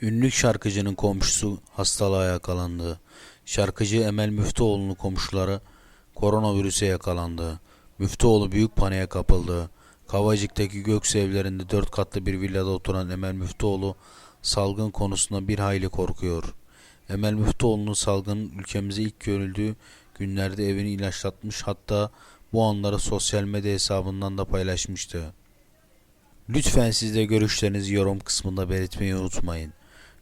Ünlü şarkıcının komşusu hastalığa yakalandı. Şarkıcı Emel Müftüoğlu'nun komşuları koronavirüse yakalandı. Müftüoğlu büyük paniğe kapıldı. Kavacık'taki Göksu evlerinde dört katlı bir villada oturan Emel Müftüoğlu salgın konusunda bir hayli korkuyor. Emel Müftüoğlu'nun salgının ülkemize ilk görüldüğü günlerde evini ilaçlatmış hatta bu anları sosyal medya hesabından da paylaşmıştı. Lütfen siz de görüşlerinizi yorum kısmında belirtmeyi unutmayın.